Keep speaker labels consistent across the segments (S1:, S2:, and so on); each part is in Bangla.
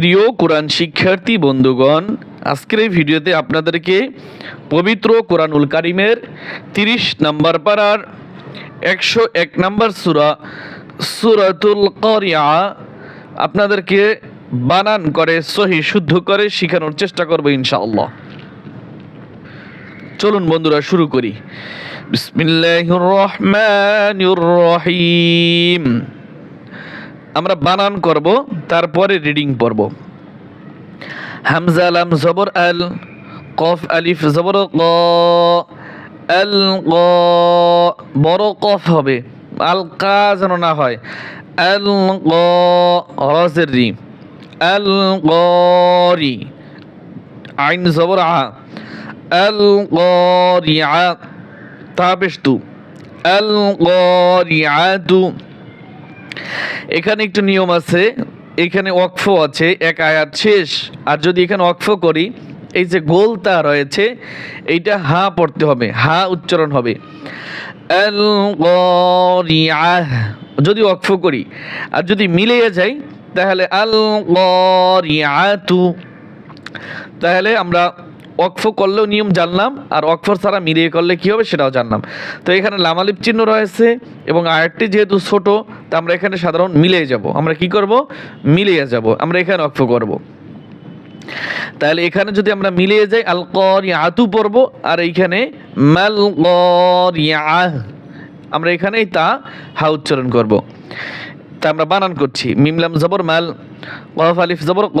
S1: প্রিয় কোরআন শিক্ষার্থী বন্ধুগণ, আজকের এই ভিডিওতে আপনাদেরকে পবিত্র কোরআনুল কারিমের তিরিশ নাম্বার পাড়ার একশো এক নাম্বার সুরা, সুরাতুল করিয়া, আপনাদেরকে বানান করে, সহি, শুদ্ধ করে শেখানোর চেষ্টা করব ইনশাআল্লাহ। চলুন বন্ধুরা, শুরু করি। বিসমিল্লাহির রহমানির রহিম। আমরা বানান করব, তারপরে রিডিং পড়ব। হামজা, লাম, জবর, আল, কফ, আলিফ, জবর, ক, আল, ক, বড় কফ হবে, আল, কা যেন না হয়। আল, ক রজের রি, আল রি, আইন, জবর, আ, আল রিয়া তাবেশতু আল রিয়াতু এখানে একটু নিয়ম আছে, এখানে ওয়াকফ আছে, এক আয়াত শেষ। আর যদি এখানে ওয়াকফ করি, এই যে গোলতা রয়েছে, এইটা হা পড়তে হবে, হা উচ্চারণ হবে। যদি ওয়াকফ করি, আর যদি মিলে যাই, তাহলে আল তাহলে আমরা অক্ফ করলেও নিয়ম জানলাম, আর অক্ষর ছাড়া মিলিয়ে করলে কী হবে সেটাও জানলাম। তো এখানে লামালিপ চিহ্ন রয়েছে এবং আয়াতটি যেহেতু ছোট, তা আমরা এখানে সাধারণ মিলিয়ে যাব। আমরা কি করব? মিলিয়ে যাব। আমরা এখানে অক্ফ করব। তাহলে এখানে যদি আমরা মিলিয়ে যাই আল আতু পড়ব, আর এইখানে মাল আহ আমরা এখানেই তা, হা উচ্চারণ করব। তা আমরা বানান করছি। মিমলাম জবর মাল কফ আলিফ জবর ক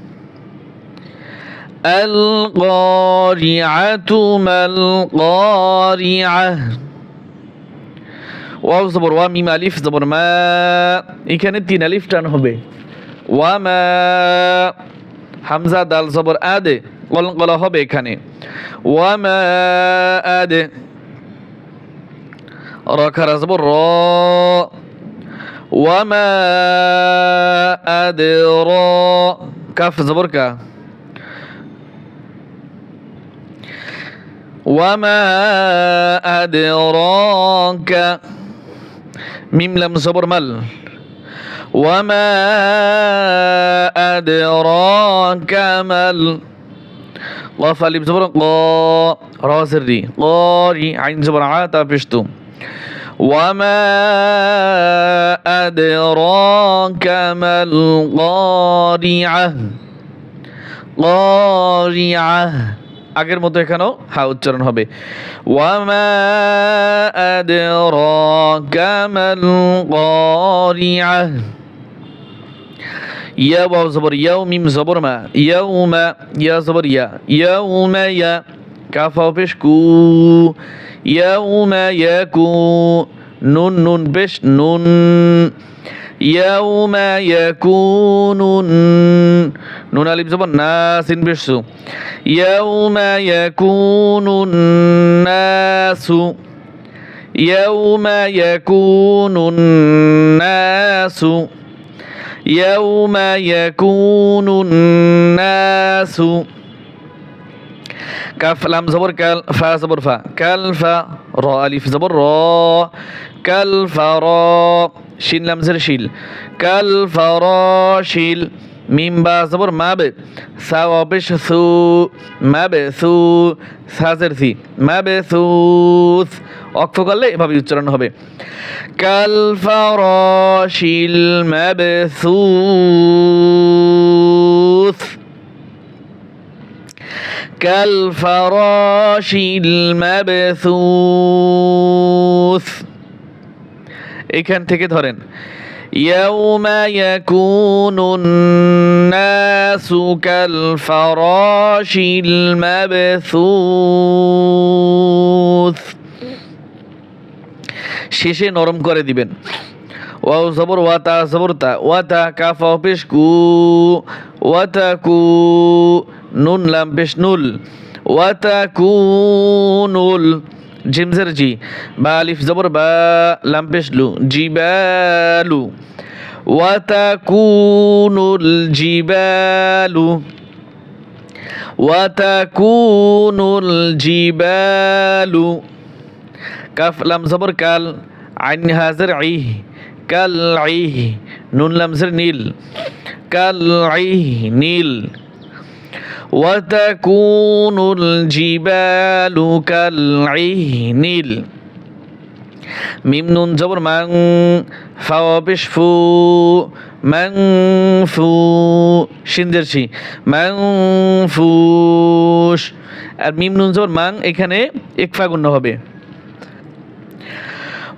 S1: আল করিআতু মাল করিআহ ওয়াও জবর ওয়া মিম আলিফ জবর মা এখানে তিন আলিফ টান হবে ওয়া মা হামজা দাল জবর আদে কল কলা হবে এখানে ওয়া মা আদে ركر زبر را وما أدرى كف زبر كا وما أدراك ميم لم زبر مل وما أدراك مل قاف ألف زبر قا را سري قاري عين زبر عاتا بشتو وما أدراك ما القارعة قارعة. আগের মতো এখানেও হা উচ্চারণ হবে। ইয়া জবর মিম জবর মা ইয়া জবর ইয়া কু, নুন নুন পেশ নুন। ইয়াউমা ইয়াকুনুন নুন আলিফ জবর না সিন পেশ সু ইয়াউমা ইয়াকুনুন নাসু ইয়াউমা ইয়াকুনুন নাসু يوم يكون الناس কাফ লাম জবর কাল ফা জবর ফা কাল ফা র আলিফ জবর র কাল ফা র শিন লাম জের শিল কাল ফা র শিল মিম বা জবর মাবে সা অবেশ সু মাবে সু সাজের সি মাবে সুস অক্ষ করলে এভাবে উচ্চারণ হবে কাল ফা র শিল মাবে সুস كالفراش المبثوث এখান থেকে ধরেন يوم يكون الناس كالفراش المبثوث শেষে নরম করে দিবেন ওয়াও জবর ওয়াতা জবর তা ওয়াতা কাফা পেশ কু ওয়াতা কু নুন লাম পেশ নুল ওয়াতাকুনুল জিমজের জি। বা আলিফ জবর, বা লাম্পেশলু জিবালু। ওয়াতাকুনুল জিবালু। ওয়াতাকুনুল জিবালু। কাফ, লাম, জবর, কাল। আইন হাজার আইহ। কাল আইহ। নুন লামজের নীল। কাল আইহ নীল। وتكون الجبال كالعهن মিম নুন জবর মাং ফাওয়া পেশ ফু মাং ফু সিন্দের ছি মাং ফুস আর মিম নুন জবর মাং এখানে একফা গুণ্য হবে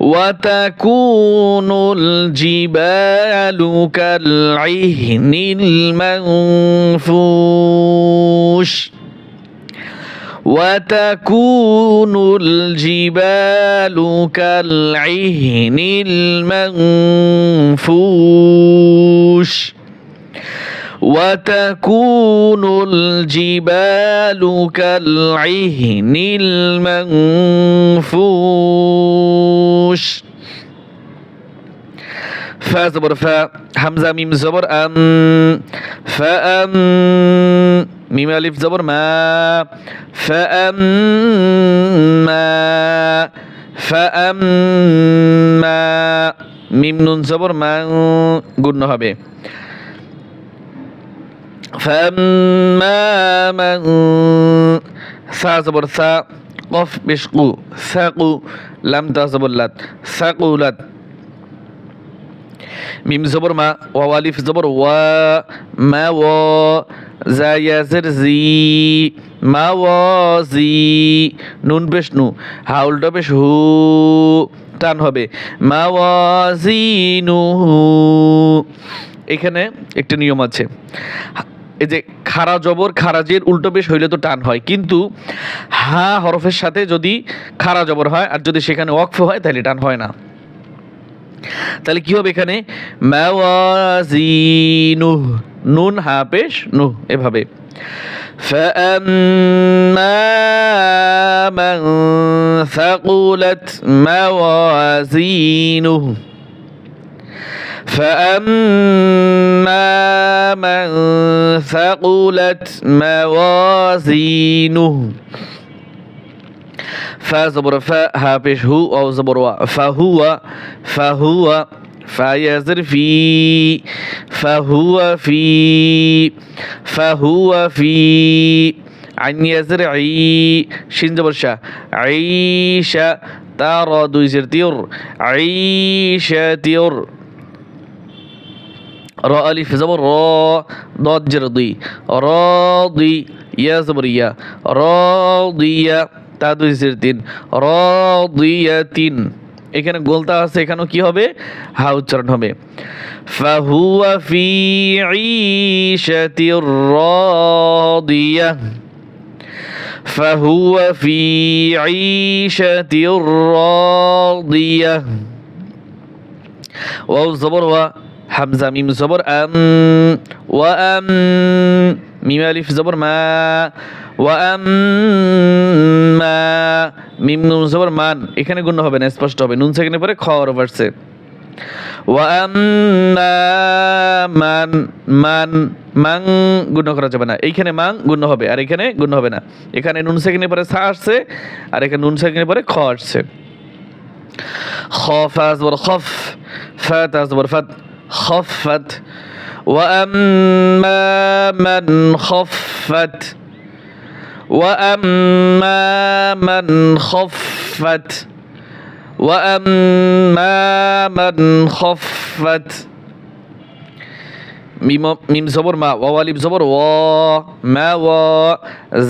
S1: وتكون الجبال كالعهن المنفوش. وتكون الجبال كالعهن المنفوش. وتكون الجبال كالعهن المنفوش. فا زبر فا همزة ميم زبر أم فأم ميم ألف زبر ما فأما فأما ميم نون زبر ما قلنا هبه. فأما من ثا زبر ثا قف بشقو ثقو لم تزبر لت ثقولت মিম জবর মা ওয়ালিফ জবর ওয়া মা ও জায়াজের জি মা ও জি নুন পেশ নু হাউলটা পেশ হু টান হবে মা ও জি নু এখানে একটা নিয়ম আছে এই যে খারা জবর খারাজের উল্টো বেশ হইলে তো টান হয় কিন্তু হা হরফের সাথে যদি খারা জবর হয় আর যদি সেখানে ওয়াকফ হয় তাহলে টান হয় না তাহলে কি হবে এখানে মাওয়াজিনু নুন হা পেশ নু এভাবে فأما من ثقلت موازينه فأما من ثقلت موازينه فزبر فها فا هابش هو أو زبر وا فهو فهو فيزر في فهو في فهو في عن يزر عي شين زبر شا عيشة تارا دويزر تير عيشة تير র আলিফ জবর র, দত জের দুই। র দুই, ইয়া জবর ইয়া র দুই, ইয়া, তা দুই জের তিন। র দুই, ইয়া তিন। এখানে গোলতা আছে, এখানেও কি হবে? হা, উচ্চারণ হবে। ফাহুয়া ফি ঈশাতির রাদিয়া। ফাহুয়া ফি ঈশাতির রাদিয়া। ওয়াও, জবর, ওয়া। واو زبر و حمزة ميم زبر أم وأم ميم ألف زبر ما ওয়াম্মা মিম নুন জবর মান এখানে গুণ হবে না স্পষ্ট হবে নুন সেকেন্ডের পরে খ অরফ আসছে ওয়াম্মা মান মান মাং গুণ করা যাবে না এইখানে মাং গুণ হবে আর এখানে গুণ হবে না এখানে নুন সেকেন্ডের পরে সা আসছে আর এখানে নুন সেকেন্ডের পরে খ আসছে খ ফাজ বর খফ ফাত আজ خفت. وأما من خفت وأما من خفت وأما من خفت. মিম মিম জবর মা ওয়ালিব জবর ও মা ও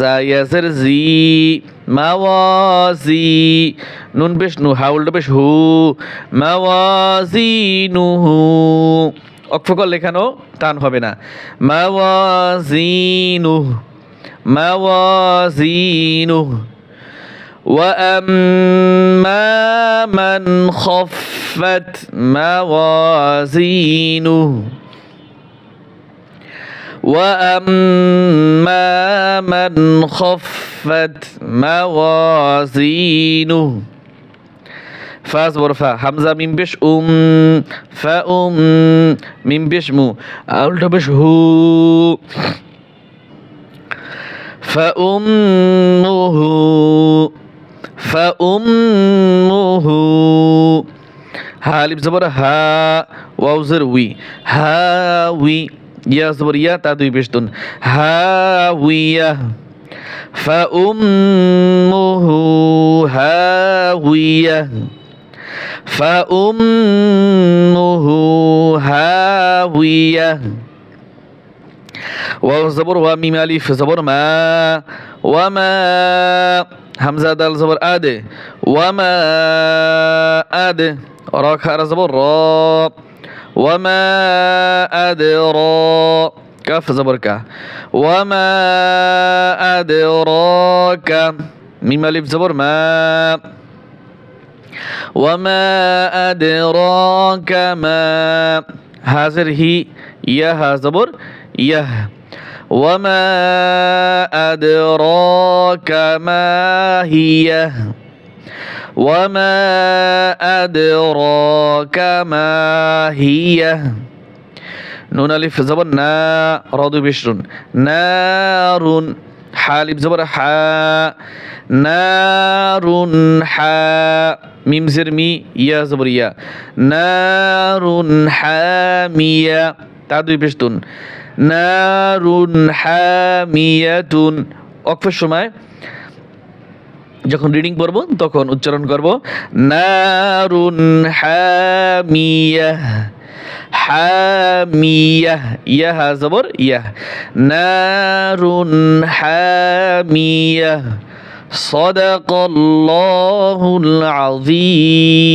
S1: জায়াজের জি মা ও জি নুন পেশ নু হাউলটা পেশ হু মা ও জি নু হু অক্ষকল লেখানো টান হবে না মা ও জি নু موازينه وأما من خفت موازينه وأما من خفت موازينه فاصبر فا حمزة من بش أم فا أم من بش مو. أولت بش هو. فأمه فأمه هالب زبر ها واو وي. هاوي জবর ইয়া তা দুই পেশতুন হাউইয়া فأمه هاوية فأمه هاوية واو زبر وميم ألف زبر ما وما همزة دال زبر آد وما آد را خار زبر را وما أدراك كف زبركة وما أدراك ميم ألف زبر ما. وما أدراك ما. حاضر هي يا زبر يه وما أدراك ما هي. وما أدراك ما هي নুন আলিফ জবর না রদু বিশরুন নারুন হালিফ জবর হা নারুন হা মিম জের মি ইয়া জবর ইয়া নারুন হামিয়া তা দুই পেশতুন নারুন হামিয়াতুন অকফের সময় যখন রিডিং পড়ব তখন উচ্চারণ করব নারুন হামিয়া হামিয়া ইয়া জবর ইয়া নারুন হামিয়া صدق الله العظيم